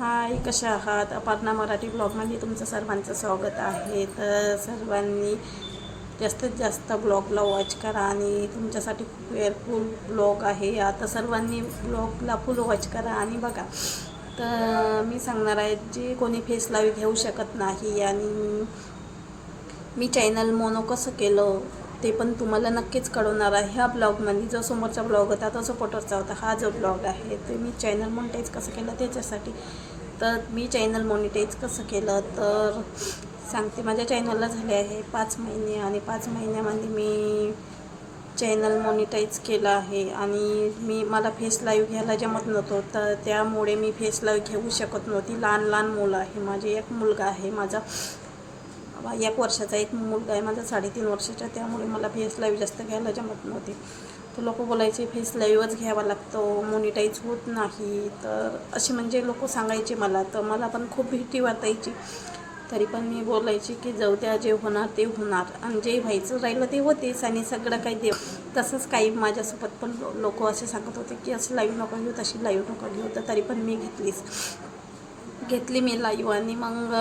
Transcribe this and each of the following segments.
हाय कशा आहात? अपर्णा मराठी ब्लॉगमध्ये तुमचं सर्वांचं स्वागत आहे. तर सर्वांनी जास्तीत जास्त ब्लॉगला वॉच करा आणि तुमच्यासाठी खूप वेअरफुल ब्लॉग आहे. आता सर्वांनी ब्लॉगला फुल वॉच करा आणि बघा. तर मी सांगणार आहे जे कोणी फेस लावी घेऊ शकत नाही आणि मी चॅनल मोनो कसं केलं ते पण तुम्हाला नक्कीच कळवणार आहे. ह्या ब्लॉगमध्ये जो समोरचा ब्लॉग होता तो सपोर्टरचा होता. हा जो ब्लॉग आहे ते मी चॅनल मोनटाईज कसं केलं त्याच्यासाठी तर मी चॅनल मॉनिटाईज कसं केलं तर सांगते माझ्या चॅनलला झाले आहे पाच महिने आणि पाच महिन्यामध्ये मी चॅनल मॉनिटाईज केलं आहे आणि मी मला फेस लाईव्ह घ्यायला जमत नव्हतं तर त्यामुळे मी फेस लाईव्ह घेऊ शकत नव्हती. लहान लहान मुलं आहे. माझे एक मुलगा आहे. माझा बा- एक वर्षाचा एक मुलगा आहे. माझा साडेतीन वर्षाचा त्यामुळे मला फेस लाईव्ह जास्त घ्यायला जमत नव्हती. तर लोक बोलायचे फेस लाईव्हच घ्यावा लागतो मोनिटाईज होत नाही. तर असे म्हणजे लोक सांगायचे मला. तर मला पण खूप भीती वाटायची. तरी पण मी बोलायची की जाऊ द्या जे होणार ते होणार. आणि जे व्हायचं राहिलं ते होतेच आणि सगळं काही देव तसंच काही माझ्यासोबत पण लोक असे सांगत होते की असं लाईव्ह नको घेऊ तशी लाईव्ह नको घेऊ. तर तरी पण मी घेतलीच. घेतली मी लाईव्ह आणि मग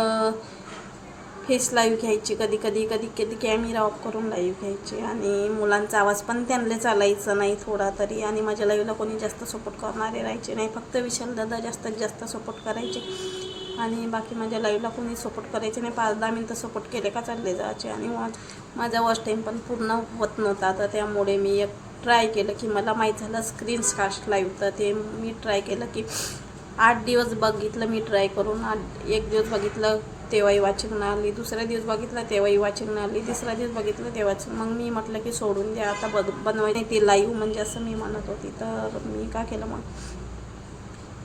फेस लाईव्ह घ्यायची कधी कधी कधी कधी कॅमेरा ऑफ करून लाईव्ह घ्यायची. आणि मुलांचा आवाज पण त्यांना चालायचा नाही थोडा तरी. आणि माझ्या लाईव्हला कोणी जास्त सपोर्ट करणारे राहायचे नाही. फक्त विशाल दादा जास्तीत जास्त सपोर्ट करायचे. आणि बाकी माझ्या लाईव्हला कोणी सपोर्ट करायचे नाही. पाच दहा मिनटं सपोर्ट केले का चालले जायचे. आणि माझा वॉच टाईम पण पूर्ण होत नव्हता. तर त्यामुळे मी एक ट्राय केलं की मला माहीत झालं स्क्रीनकास्ट लाईव्ह तर ते मी ट्राय केलं की आठ दिवस बघितलं मी ट्राय करून. आठ एक दिवस बघितलं तेव्हाही वाचन आली दुसऱ्या दिवस बघितला तेव्हाही वाचिंग आली तिसरा दिवस बघितलं तेव्हाच मग मी म्हटलं की सोडून द्या आता बघ बनवाय नाही ते लाईव्ह म्हणजे असं मी म्हणत होती. तर मी का केलं मग?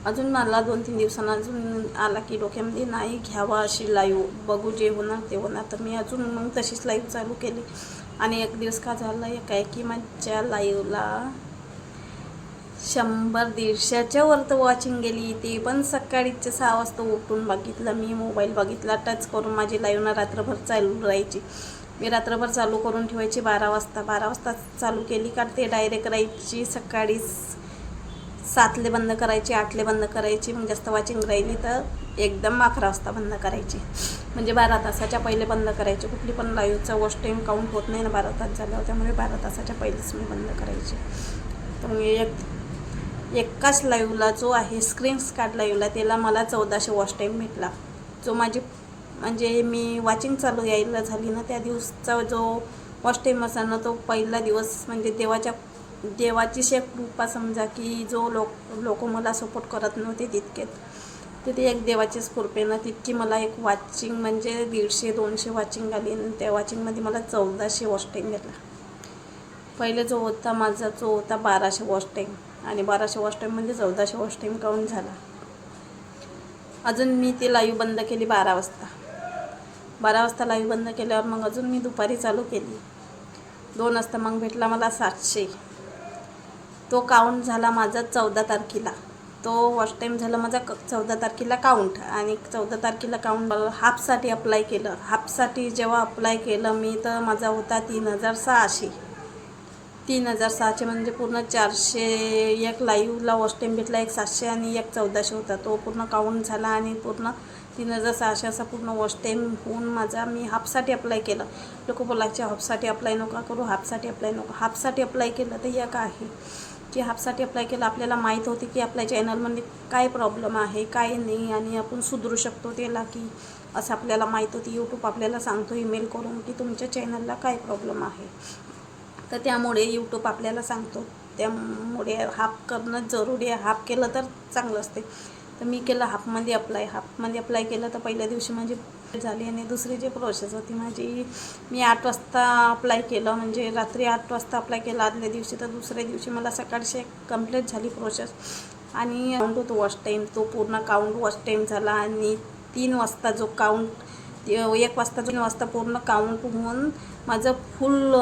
अजून मला दोन तीन दिवसांना अजून आला की डोक्यामध्ये नाही घ्यावा अशी लाईव्ह बघू जे होणार ते होणार. तर मी अजून मग तशीच लाईव्ह चालू केली. आणि एक दिवस का झालं एक आहे की माझ्या लाईव्हला शंभर दीडशेच्या वर तर वॉचिंग गेली. ते पण सकाळीच सहा वाजता उठून बघितलं. मी मोबाईल बघितला टच करून माझी लाईव्ह ना रात्रभर चालू राहायची. मी रात्रभर चालू करून ठेवायची बारा वाजता. बारा वाजता चालू केली का ते डायरेक्ट राहायची सकाळी सातले बंद करायची आठले बंद करायची. मग जास्त वॉचिंग राहिली तर एकदम अकरा वाजता बंद करायची. म्हणजे बारा तासाच्या पहिले बंद करायची. कुठली पण लाईव्हचा वॉच टाईम काउंट होत नाही ना बारा तास झाल्यावर. त्यामुळे बारा तासाच्या पहिलेच मी बंद करायची. तर मी एक एकाच लाईव्हला जो आहे स्क्रीन कार्ड लाईव्हला त्याला मला चौदाशे वॉच टाईम भेटला. जो माझी म्हणजे मी वॉचिंग चालू यायला झाली ना त्या दिवसचा जो वॉच टाईम असा ना तो पहिला दिवस म्हणजे देवाच्या देवाची शेक कृपा समजा की जो लोक लोक मला सपोर्ट करत नव्हते तितकेत तर ते एक देवाचीच कृपेनं तितकी मला एक वॉचिंग म्हणजे दीडशे दोनशे वॉचिंग आली आणि त्या वॉचिंगमध्ये मला चौदाशे वॉच टाईम भेटला. पहिले जो होता माझा जो होता बाराशे वॉच टाईम आणि बाराशे वॉश म्हणजे चौदाशे वॉश टाईम काउंट झाला. अजून मी ते लाईव्ह बंद केली बारा वाजता. बारा वाजता लाईव्ह बंद केल्यावर मग अजून मी दुपारी चालू केली. दोन वाजता मग भेटला मला सातशे. तो काउंट झाला माझा चौदा तारखेला. तो वॉच टाईम झाला माझा क चौदा तारखेला काउंट आणि चौदा तारखेला काउंट हाफसाठी अप्लाय केलं. हाफसाठी जेव्हा अप्लाय केलं मी तर माझा होता तीन हजार सहाशे. तीन हजार सहाशे म्हणजे पूर्ण चारशे एक लाईव्हला वॉच टाईम भेटला एक सातशे आणि एक चौदाशे होता. तो पूर्ण काउंट झाला आणि पूर्ण तीन हजार सहाशे असा पूर्ण वॉच टाईम होऊन माझा मी हाफसाठी अप्लाय केलं. लोक बोलायचे हाफसाठी अप्लाय नका करू हाफसाठी अप्लाय नको. हाफसाठी अप्लाय केलं तर एक आहे की हाफसाठी अप्लाय केलं आपल्याला माहीत होते की आपल्या चॅनलमध्ये काय प्रॉब्लेम आहे काय नाही आणि आपण सुधरू शकतो त्याला की असं आपल्याला माहीत होती. यूट्यूब आपल्याला सांगतो ईमेल करून की तुमच्या चॅनलला काय प्रॉब्लेम आहे. तर त्यामुळे यूट्यूब आपल्याला सांगतो. त्यामुळे हाफ करणं जरुरी आहे. हाफ केलं तर चांगलं असते. तर मी केलं हाफमध्ये अप्लाय हाफमध्ये अप्लाय केलं तर पहिल्या दिवशी माझी झाली आणि दुसरी जी प्रोसेस होती माझी मी आठ वाजता अप्लाय केलं. म्हणजे रात्री आठ वाजता अप्लाय केलं. आदल्या दिवशी तर दुसऱ्या दिवशी मला सकाळची कंप्लीट झाली प्रोसेस आणि काउंट होतो वॉच टाईम तो पूर्ण काउंट वॉच टाईम झाला आणि तीन वाजता जो काउंट एक वाजता तीन वाजता पूर्ण काउंट होऊन माझं फुल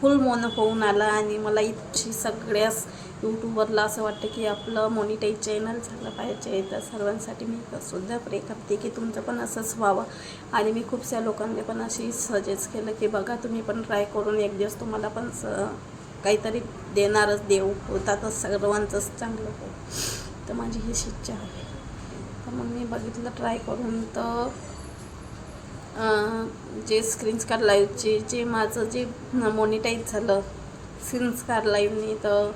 फुल मोन होऊन आलं आणि मला इतकी सगळ्याच यूट्यूबवरला असं वाटतं की आपलं मॉनिटाईज चॅनल झालं पाहिजे. तर सर्वांसाठी मी सुद्धा प्रे करते की तुमचं पण असंच व्हावं. आणि मी खूपशा लोकांनी पण अशी सजेस्ट केलं की बघा तुम्ही पण ट्राय करून एक दिवस तुम्हाला पण स काहीतरी देणारच देव होतातच सर्वांचंच चांगलं हो तर माझी हीच इच्छा आहे. तर मग मी बघितलं ट्राय करून तर जे स्क्रीनस्कार लाईव्हचे जे माझं जे मॉनिटाईज झालं स्क्रीनस्कार लाईव्हनी तर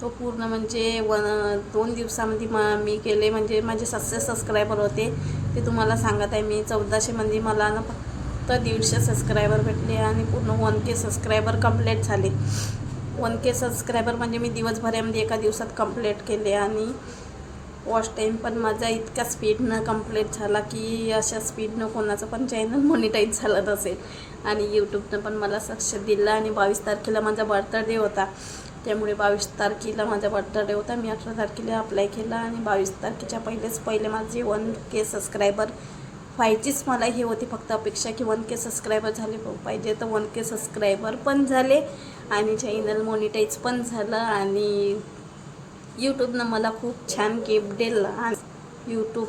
तो पूर्ण म्हणजे वन दोन दिवसामध्ये मा मी केले. म्हणजे माझे सातशे सबस्क्रायबर होते. ते तुम्हाला सांगत आहे मी चौदाशेमध्ये म्हणजे मला ना फक्त दीडशे सबस्क्रायबर भेटले आणि पूर्ण वन के सबस्क्रायबर कंप्लीट झाले. वन के सबस्क्रायबर म्हणजे मी दिवसभरामध्ये एका दिवसात कंप्लीट केले आणि वॉच टाईम पण माझा इतका स्पीडनं कंप्लीट झाला की अशा स्पीडनं कोणाचं पण चॅनल मॉनिटाईज झालं नसेल. आणि यूट्यूबनं पण मला सक्ष दिलं आणि बावीस तारखेला माझा बर्थडे होता. त्यामुळे बावीस तारखेला माझा बर्थडे होता. मी अठरा तारखेला अप्लाय केला आणि बावीस तारखेच्या पहिलेच पहिले माझे वन के सबस्क्रायबर व्हायचीच मला हे होती फक्त अपेक्षा की वन के सबस्क्रायबर झाले पाहिजे. तर वन के सबस्क्रायबर पण झाले आणि चॅनल मॉनिटाईज पण झालं आणि यूट्यूबनं मला खूप छान गिफ्ट दिलं आणि यूट्यूब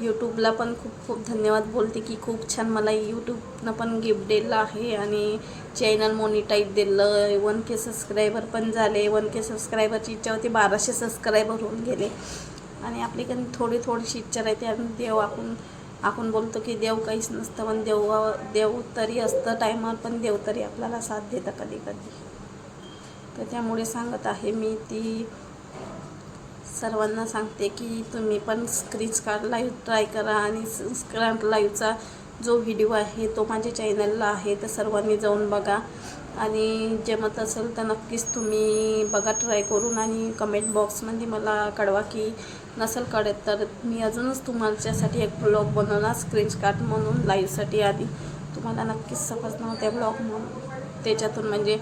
यूट्यूबला पण खूप खूप धन्यवाद बोलते की खूप छान मला यूट्यूबनं पण गिफ्ट दिलं आहे आणि चॅनल मोनिटाईज दिलं वन के सबस्क्रायबर पण झाले. वन के सबस्क्रायबरची इच्छा होती. बाराशे सबस्क्रायबर होऊन गेले. आणि आपल्याकडे थोडी थोडीशी इच्छा राहते. आणि देव आपण आपण बोलतो की देव काहीच नसतं पण देव देव तरी असतं. टायमावर पण देव तरी आपल्याला साथ देतं कधी कधी तर त्यामुळे सांगत आहे मी ती सर्वांना सांगते की तुम्ही पण स्क्रीन्स कार्ड लाईव्ह ट्राय करा आणि स्क्रॅम्प लाईव्हचा जो व्हिडिओ आहे तो माझ्या चॅनलला आहे तर सर्वांनी जाऊन बघा. आणि जमत असेल तर नक्कीच तुम्ही बघा ट्राय करून आणि कमेंट बॉक्समध्ये मला कळवा की नसेल कळत तर मी अजूनच तुमच्यासाठी एक ब्लॉग बनवणार स्क्रीन्स म्हणून लाईव्हसाठी आधी. तुम्हाला नक्कीच समजणार त्या ब्लॉग म्हणून त्याच्यातून म्हणजे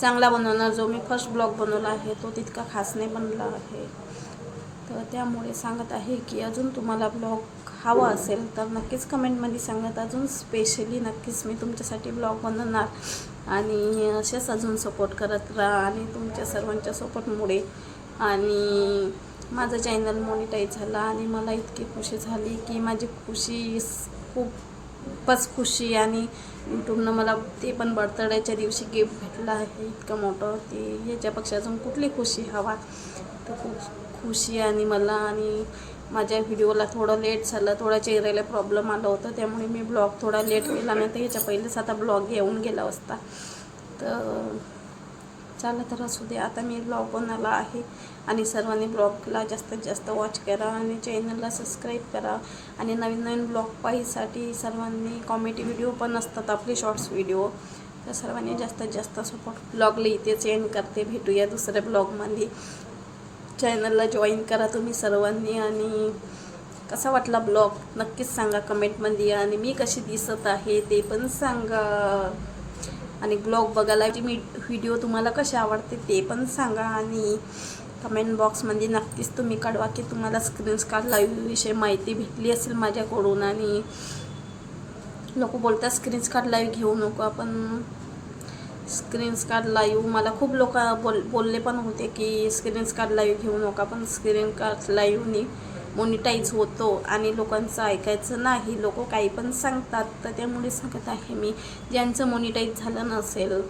चांगला बनवणार जो मी फर्स्ट ब्लॉग बनवला आहे तो तितका खास नाही बनला आहे. तर त्यामुळे सांगत आहे की अजून तुम्हाला ब्लॉग हवा असेल तर नक्कीच कमेंटमध्ये सांगत अजून. स्पेशली नक्कीच मी तुमच्यासाठी ब्लॉग बनवणार. आणि असेच अजून सपोर्ट करत राहा आणि तुमच्या सर्वांच्या सपोर्टमुळे आणि माझं चॅनल मॉनिटाईज झाला आणि मला इतकी खुशी झाली की माझी खुशी खूप खूपच खुशी आणि यूट्यूबनं मला ते पण बर्थडेच्या दिवशी गिफ्ट भेटलं आहे. इतकं मोठं ते याच्यापेक्षा अजून कुठली खुशी हवा? तर खूप खुशी आणि मला आणि माझ्या व्हिडिओला थोडं लेट झालं. थोडा चेहऱ्याला प्रॉब्लेम आला होता. त्यामुळे मी ब्लॉग थोडा लेट केला. नाही तर ह्याच्या पहिलेच आता ब्लॉग येऊन गेला असता. तर चला तर असू दे. आता मी ब्लॉग बनवला आहे आणि सर्वांनी ब्लॉगला जास्तीत जास्त वॉच करा आणि चॅनलला सबस्क्राईब करा. आणि नवीन नवीन ब्लॉग पाहिसाठी सर्वांनी कॉमेडी व्हिडिओ पण असतात आपले शॉर्ट्स व्हिडिओ तर सर्वांनी जास्तीत जास्त सपोर्ट ब्लॉगला इथेच एंड करते. भेटूया दुसऱ्या ब्लॉगमध्ये चॅनलला जॉईन करा तुम्ही सर्वांनी आणि कसा वाटला ब्लॉग नक्कीच सांगा कमेंटमध्ये आणि मी कशी दिसत आहे ते पण सांगा. आणि ब्लॉग बघायला मी व्हिडिओ तुम्हाला कसे आवडते ते पण सांगा आणि कमेंट बॉक्समध्ये नक्कीच तुम्ही कळवा की तुम्हाला स्क्रीनस्कार लाईव्हविषयी माहिती भेटली असेल माझ्याकडून आणि लोक बोलतात स्क्रीनस्कार कार्ड लाईव्ह घेऊ नको आपण. स्क्रीनस्कार कार्ड लाईव्ह मला खूप लोक बोल बोलले पण होते की स्क्रीनस्कार लाईव्ह घेऊ नका पण स्क्रीन कार्ड लाईव्हनी मोनिटाईज होतो आणि लोकांचं ऐकायचं नाही लोक काही पण सांगतात. तर त्यामुळे सांगत आहे मी ज्यांचं मोनिटाईज झालं नसेल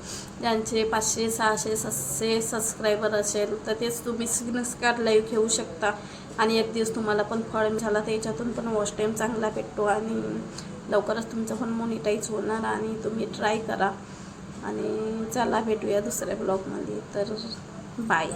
ज्यांचे पाचशे सहाशे सातशे सबस्क्रायबर असेल तर तेच तुम्ही सिग्नस कार्ड लाईव्ह घेऊ शकता. आणि एक दिवस तुम्हाला पण फळ झाला तर याच्यातून पण वॉश टाईम चांगला भेटतो आणि लवकरच तुमचं पण मोनिटाईज होणार आणि तुम्ही ट्राय करा. आणि चला भेटूया दुसऱ्या ब्लॉगमध्ये तर बाय